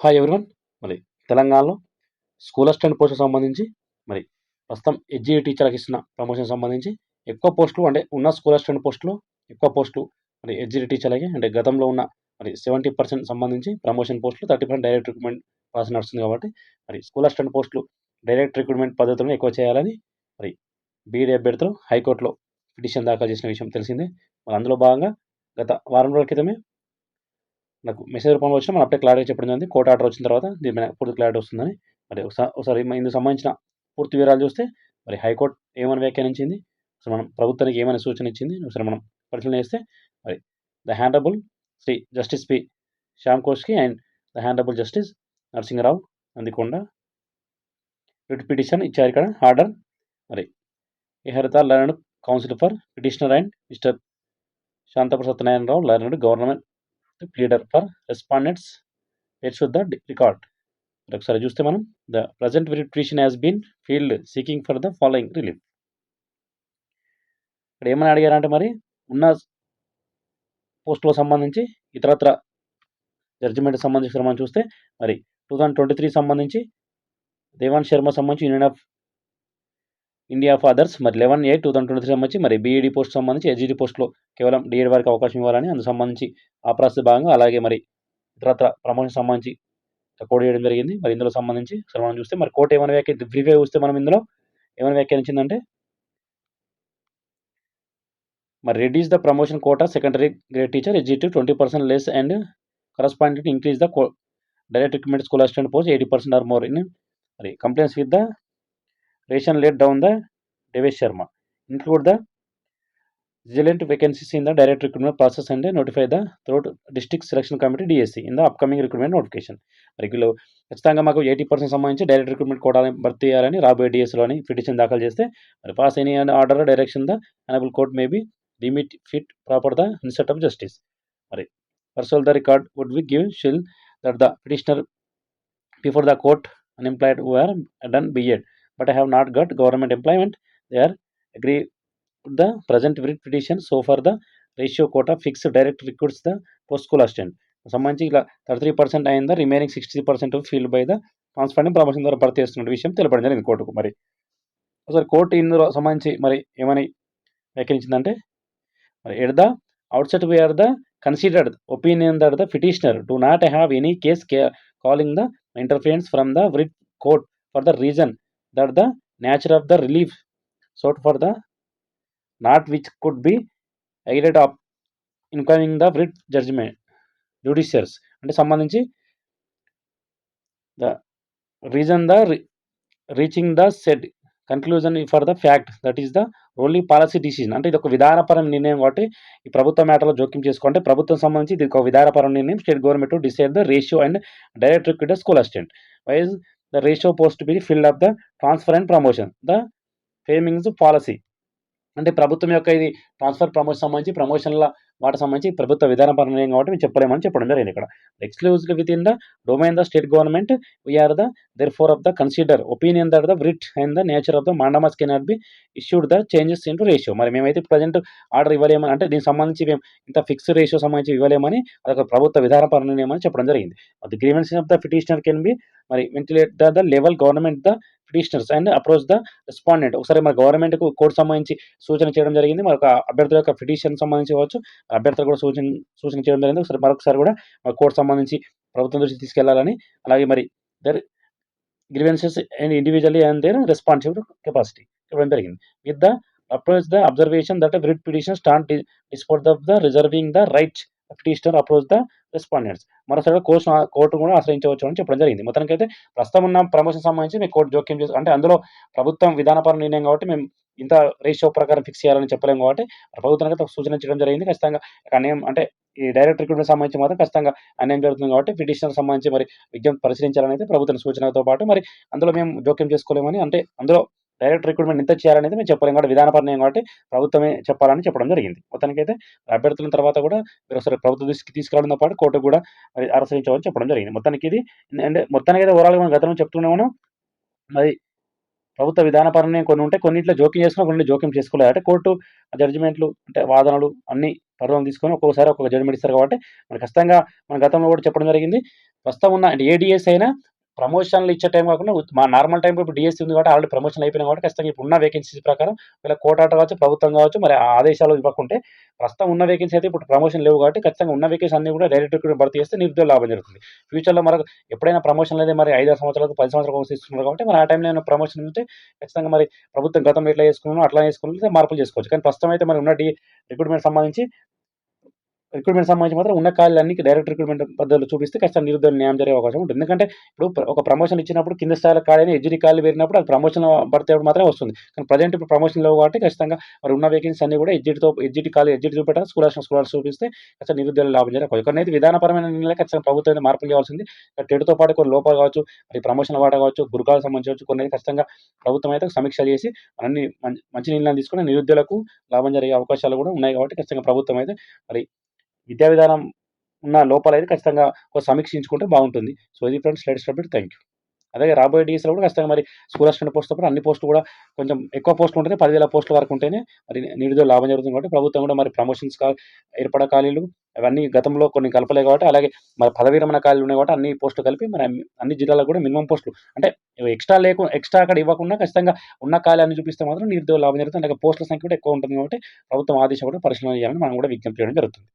Hi everyone మరి తెలంగాణలో school assistant పోస్టుకు సంబంధించి మరి ప్రస్తుతం హెచ్జిఏ టీచర్కి ఇస్తున్న ప్రమోషన్ సంబంధించి ఎక్కువ పోస్టులు అంటే ఉన్న స్కూల్ అసిస్టెంట్ పోస్టులు ఎక్కువ పోస్టులు మరి హెచ్జిఏ టీచర్లకి అంటే గతంలో ఉన్న మరి సెవెంటీ పర్సెంట్ సంబంధించి ప్రమోషన్ పోస్టులు thirty percent direct recruitment process నడుస్తుంది కాబట్టి మరి స్కూల్ అసిస్టెంట్ పోస్టులు డైరెక్ట్ రిక్రూట్మెంట్ పద్ధతులను ఎక్కువ చేయాలని మరి బీఈడీ అభ్యర్థులు హైకోర్టులో పిటిషన్ దాఖలు చేసిన విషయం తెలిసిందే. మరి అందులో భాగంగా గత వారం రోజుల క్రితమే నాకు మెసేజ్ రూపంలో వచ్చిన మనం అప్పుడే క్లారిటీ చెప్పడం జరిగింది. కోర్ట్ ఆర్డర్ వచ్చిన తర్వాత దీని మీద పూర్తి క్లారిటీ వస్తుందని మరి ఒకసారి ఒకసారి ఇందుకు సంబంధించిన పూర్తి వివరాలు చూస్తే మరి హైకోర్టు ఏమని వ్యాఖ్యానించింది? అసలు మనం ప్రభుత్వానికి ఏమైనా సూచన ఇచ్చింది? ఒకసారి మనం పరిశీలన చేస్తే మరి the honourable Shri justice P. Shyam Koshy and the honourable justice Narasimharao అందుకొండ writ petition ఇచ్చారు ఇక్కడ. ఆర్డర్ మరి ఇహరిత learned counsel for petitioner and mister Shanthaprasad Satyanarayanarao learned government pleader for respondents peruse the record. ఒకసారి చూస్తే మనం the present petition has been filed seeking for the following relief. ఇక్కడ ఏమని అడిగారంటే మరి ఉన్న పోస్టులకు సంబంధించి ఇతరత్ర జడ్జిమెంట్ సంబంధించి మనం చూస్తే మరి టూ థౌజండ్ ట్వంటీ త్రీ సంబంధించి దేవాన్ శర్మ సంబంధించి union of India of others మరి eleven eight two thousand twenty three సంబంధించి మరి బీఈడీ పోస్ట్ సంబంధించి హెచ్జిడి పోస్ట్లో కేవలం డిఎడ్ వారికి అవకాశం ఇవ్వాలని అందుకు సంబంధించి ఆ ప్రాసెస్ భాగంగా అలాగే మరి ఇతరత్ర ప్రమోషన్ సంబంధించి కోడ్ చేయడం జరిగింది. మరి ఇందులో సంబంధించి అసలు మనం చూస్తే మరి కోర్టు ఏమైనా వ్యాఖ్య బ్రీఫ్గా చూస్తే మనం ఇందులో ఏమైనా వ్యాఖ్యానించిందంటే మరి reduce the promotion quota secondary grade teacher executive twenty percent less and corresponding increase the direct recruitment school assistant post eighty percent or more in మరి compliance with the ration laid down the Devesh Sharma include the resultant vacancies in the direct recruitment process and notify the throughout district selection committee DSC in the upcoming recruitment notification మరి ఖచ్చితంగా మాకు eighty percent సంబంధించి direct recruitment కూడా భర్తీ చేయాలని రాబోయే డిఎస్లోని petition దాఖలు చేస్తే మరి pass any order direction the honourable court may be limit fit proper the interest of justice మరి perusal the record would be give shill that the petitioner before the court unemployed who are done B Ed but I have not got government employment. They are agree the present petition. So for the ratio quota fix direct recruits the post school assistant. సంబంధించి ఇలా thirty three percent అయిందా remaining sixty percent filled by the trans funding promotion ద్వారా భర్తీ చేస్తున్న విషయం తెలపడం జరిగింది కోర్టుకు మరి ఒకసారి కోర్టు ఇందులో సంబంధించి మరి ఏమని వ్యాఖ్యానించిందంటే మరి at the outset we are the considered opinion that the petitioner do not have any case calling the interference from the with court for the reason that the nature of the relief sought for the not which could be aided of incoming the writ judgement judiciaries అంటే సంబంధించి the reason the reaching the set conclusion for the fact that is the only policy decision అంటే ఇది ఒక విధానపరం నిర్ణయం కాబట్టి ఈ ప్రభుత్వ మేటలో జోక్యం చేసుకుంటే ప్రభుత్వం సంబంధించి ఇది ఒక విధానపరం నిర్ణయం state government decide the ratio and direct recruit school assistant wise the ratio post to be filled up the transfer and promotion. The framing is policy. అంటే ప్రభుత్వం యొక్క ఇది ట్రాన్స్ఫర్ ప్రమోషన్ సంబంధించి ప్రమోషన్ల వాటికి సంబంధించి ప్రభుత్వ విధానపరమైన నిర్ణయం కాబట్టి మేము చెప్పలేమని చెప్పడం జరిగింది ఇక్కడ. Exclusive with in the domain the state government we are the therefore of the consider opinion that the writ and the nature of the mandamus cannot be issued the changes in ratio మరి మేమైతే present order ఇవ్వలేమని అంటే దీనికి సంబంధించి మేము ఇంత fixed ratio సంబంధించి ఇవ్వలేమని అదొక ప్రభుత్వ విధాన నిర్ణయం చెప్పడం జరిగింది. The grievance of the petitioner can be మరి ventilate the the level government the petitioners and approach the respondent ఒకసారి మన గవర్నమెంట్కు కోర్టు సంబంధించి సూచన చేయడం జరిగింది. మరొక అభ్యర్థుల యొక్క పిటిషన్ సంబంధించి కావచ్చు అభ్యర్థులు కూడా సూచన సూచన చేయడం జరిగింది. ఒకసారి మరొకసారి కూడా మన కోర్టు సంబంధించి ప్రభుత్వం దృష్టికి తీసుకెళ్ళాలని అలాగే మరి their grievances and individually and their responsible capacity ఇవ్వడం జరిగింది. With the approach the observation that writ petition stand disposed of the reserving the right petitioner approach the respondents మరోసారి కోర్టు కోర్టు కూడా ఆశ్రయించవచ్చు అని చెప్పడం జరిగింది. మొత్తానికి అయితే ప్రస్తుతం ఉన్న ప్రమోషన్ సంబంధించి మేము కోర్టు జోక్యం చేసి అంటే అందులో ప్రభుత్వం విధానపర నిర్ణయం కాబట్టి మేము ఇంత రేషియో ప్రకారం ఫిక్స్ చేయాలని చెప్పలేము కాబట్టి ప్రభుత్వానికి సూచన చేయడం జరిగింది. ఖచ్చితంగా అన్యాయం అంటే ఈ డైరెక్ట్ రిక్రూట్మెంట్ సంబంధించి మాత్రం ఖచ్చితంగా అన్యాయం జరుగుతుంది కాబట్టి పిటిషన్ సంబంధించి మరి విజ్ఞప్తి పరిశీలించాలని అయితే ప్రభుత్వం సూచనతో పాటు మరి అందులో మేము జోక్యం చేసుకోలేమని అంటే అందులో డైరెక్ట్ రిక్రూట్మెంట్ ఎంత చేయాలనేది మేము చెప్పలేము కాబట్టి విధాన నిర్ణయం కాబట్టి ప్రభుత్వమే చెప్పాలని చెప్పడం జరిగింది. మొత్తానికైతే అభ్యర్థుల తర్వాత కూడా మీరు ఒకసారి ప్రభుత్వ దృష్టికి తీసుకురావడంతో పాటు కోర్టు కూడా మరి చెప్పడం జరిగింది. మొత్తానికి ఇది అంటే మొత్తానికి అయితే ఓవరాల్గా మనం గతంలో చెప్తున్నాం మనం మరి ప్రభుత్వ విధానపరమైన కొన్ని ఉంటే కొన్నింటిలో జోక్యం చేసుకుని కొన్ని జోక్యం చేసుకోలేదు. అంటే కోర్టు జడ్జిమెంట్లు అంటే వాదనలు అన్ని పరిగణలోకి తీసుకొని ఒక్కొక్కసారి ఒక్కొక్క జడ్జిమెంట్ ఇస్తారు కాబట్టి మరి ఖచ్చితంగా మన గతంలో కూడా చెప్పడం జరిగింది. ప్రస్తుతం ఉన్న అంటే ఏడిఎస్ అయినా ప్రమోషన్లు ఇచ్చే టైం కాకుండా మా నార్మల్ టైం ఇప్పుడు డిఎస్సీ ఉంది కాబట్టి ఆల్రెడీ ప్రమోషన్ అయిపోయినాయి కాబట్టి ఖచ్చితంగా ఇప్పుడు ఉన్న వేకెన్సీస్ ప్రకారం ఇలా కోటాట కావచ్చు ప్రభుత్వం కావచ్చు మరి ఆదేశాలు ఇవ్వకుంటే ప్రస్తుతం ఉన్న వేకెన్సీ అయితే ఇప్పుడు ప్రమోషన్ లేవు కాబట్టి ఖచ్చితంగా ఉన్న వేకెన్సీ అన్ని కూడా డైరెక్ట్ రిక్రూట్మెంట్ భర్తీ చేస్తే నిరుద్యోగ లాభం జరుగుతుంది. ఫ్యూచర్లో మనకు ఎప్పుడైనా ప్రమోషన్ లేదా మరి ఐదు సంవత్సరాలకు పది సంవత్సరాలకు తీసుకున్నారు ఇస్తున్నారు కాబట్టి మరి ఆ టైంలో ఏమైనా ప్రమోషన్ ఉంటే ఖచ్చితంగా మరి ప్రభుత్వం గతంలో ఎట్లా చేసుకున్నాను అట్లా చేసుకుంటే మార్పులు చేసుకోవచ్చు. కానీ ప్రస్తుతం అయితే మరి ఉన్న డి రిక్రూట్మెంట్ సంబంధించి రిక్రూట్మెంట్ సంబంధించి మాత్రం ఉన్న ఖాళీలన్నీ డైరెక్ట్ రిక్రూట్మెంట్ పద్ధతిలో చూపిస్తే ఖచ్చితంగా నిరుద్యోగ న్యాయం జరిగే అవకాశం ఉంటుంది. ఎందుకంటే ఇప్పుడు ఒక ప్రమోషన్ ఇచ్చినప్పుడు కింద స్థాయిలో ఖాళీ ఎడ్జిడి ఖాళీ పెరిగినప్పుడు అది ప్రమోషన్ పడితే మాత్రమే వస్తుంది. కానీ ప్రజెంట్ ఇప్పుడు ప్రమోషన్ లేవు కాబట్టి ఖచ్చితంగా మరి ఉన్న వేకెన్సీ అన్ని కూడా ఎడ్జిట్తో ఎడ్జిటి ఖాళీ ఎడ్జిట్ చూపెట్టాలి. స్కూల్ స్కూల్ చూపిస్తే ఖచ్చితంగా నిరుద్యోగ లాభం జరిగే అవకాశం. కొన్ని అయితే విధానపరమైన నిర్ణయాలు ఖచ్చితంగా ప్రభుత్వం అయితే మార్పులు చేయాల్సింది టెట్తో పాటు కొన్ని లోపాలు కావచ్చు మరి ప్రమోషన్ వాట కావచ్చు గురుకాలకు సంబంధించి కొన్ని అయితే ఖచ్చితంగా ప్రభుత్వం అయితే సమీక్ష చేసి అన్ని మంచి మంచి నిర్ణయాలు తీసుకుని నిరుద్యోగులకు లాభం జరిగే అవకాశాలు కూడా ఉన్నాయి కాబట్టి ఖచ్చితంగా ప్రభుత్వం అయితే మరి విద్యా విధానం ఉన్న లోపాలు అయితే ఖచ్చితంగా ఒక సమీక్షించుకుంటే బాగుంటుంది. సో ఇది friends latest update thank you అలాగే రాబోయే డీఎస్లో కూడా ఖచ్చితంగా మరి స్కూల్ అసిస్టెంట్ పోస్ట్ కూడా అన్ని పోస్టులు కూడా కొంచెం ఎక్కువ పోస్టులు ఉంటేనే పదివేల పోస్టుల వరకు ఉంటేనే మరి నిరుద్యోగ లాభం జరుగుతుంది కాబట్టి ప్రభుత్వం కూడా మరి ప్రమోషన్స్ కా ఏర్పడ ఖాళీలు అవన్నీ గతంలో కొన్ని కలపలే కాబట్టి అలాగే మరి పదవి విరమణ ఖాళీలు ఉన్నాయి కాబట్టి అన్ని పోస్టులు కలిపి మరి అన్ని- జిల్లాలకు కూడా మినిమం పోస్టులు. అంటే ఎక్స్ట్రా లేకుండా ఎక్స్ట్రా అక్కడ ఇవ్వకుండా ఖచ్చితంగా ఉన్న ఖాళీ అన్ని చూపిస్తే మాత్రం నిరుద్యోగ లాభం జరుగుతుంది. అలాగే పోస్టుల సంఖ్య కూడా ఎక్కువ ఉంటుంది కాబట్టి ప్రభుత్వం ఆదేశం కూడా పరిశీలన చేయాలని మనం కూడా విజ్ఞప్తి చేయడం జరుగుతుంది.